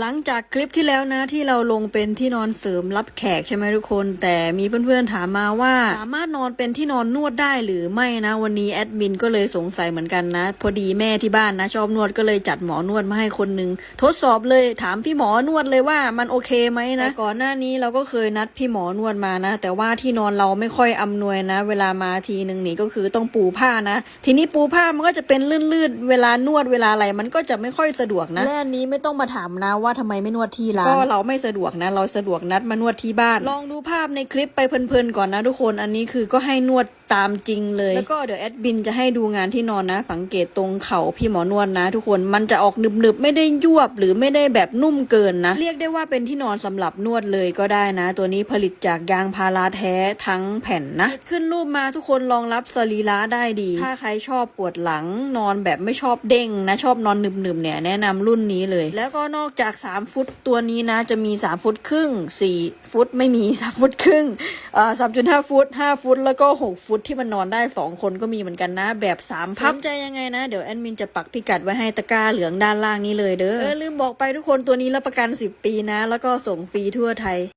หลังจากคลิปที่แล้วนะที่เราลงเป็นที่นอนเสริมรับแขกใช่ไหมทุกคน แต่มีเพื่อนๆถามมาว่า สามารถนอนเป็นที่นอนนวดได้หรือไม่นะ วันนี้แอดมินก็เลยสงสัยเหมือนกันนะ พอดีแม่ที่บ้านนะ ชอบนวดก็เลยจัดหมอนวดมาให้คนหนึงทดสอบเลยถามพี่หมอนวดเลยว่ามันโอเคไหมนะก่อนหน้านี้เราก็เคยนัดพี่หมอนวดมานะ แต่ว่าที่นอนเราไม่ค่อยอำนวยนะ เวลามาทีหนึ่งนี่ก็คือต้องปูผ้านะ ทีนี้ปูผ้ามันก็จะเป็นลื่นๆเวลานวดเวลาอะไรมันก็จะไม่ค่อยสะดวกนะและอันนี้ไม่ต้องมาถามนะว่าทำไมไม่นวดที่ร้านก็เราไม่สะดวกนะ เราสะดวกนัดมานวดที่บ้าน ลองดูภาพในคลิปไปเพลินๆก่อนนะทุกคนอันนี้คือก็ให้นวด ตามจริงเลย แล้วก็เดี๋ยวแอดบินจะให้ดูงานที่นอนนะ สังเกตตรงเข่าพี่หมอนวดนะ ทุกคนมันจะออกหนึบๆไม่ได้ยวบหรือไม่ได้แบบนุ่มเกินนะ เรียกได้ว่าเป็นที่นอนสำหรับนวดเลยก็ได้นะ ตัวนี้ผลิตจากยางพาราแท้ทั้งแผ่นนะ ขึ้นรูปมาทุกคนรองรับสรีระได้ดี ถ้าใครชอบปวดหลังนอนแบบไม่ชอบเด้งนะ ชอบนอนหนึบๆเนี่ยแนะนำรุ่นนี้เลย แล้วก็นอกจาก 3 ฟุตตัวนี้นะ จะมี 3 ฟุตครึ่ง 4 ฟุตไม่มี 3 ฟุตครึ่งเอ่อ3.5ฟุต 5 ฟุตแล้วก็ 6 ฟุตที่มันนอนได้2คนก็มีเหมือนกันนะ แบบ3พับใจยังไงนะ เดี๋ยวแอดมินจะปักพิกัดไว้ให้ตะกร้าเหลืองด้านล่างนี้เลยเด้อเออลืมบอกไปทุกคนตัวนี้รับประกัน 10 ปีนะ แล้วก็ส่งฟรีทั่วไทย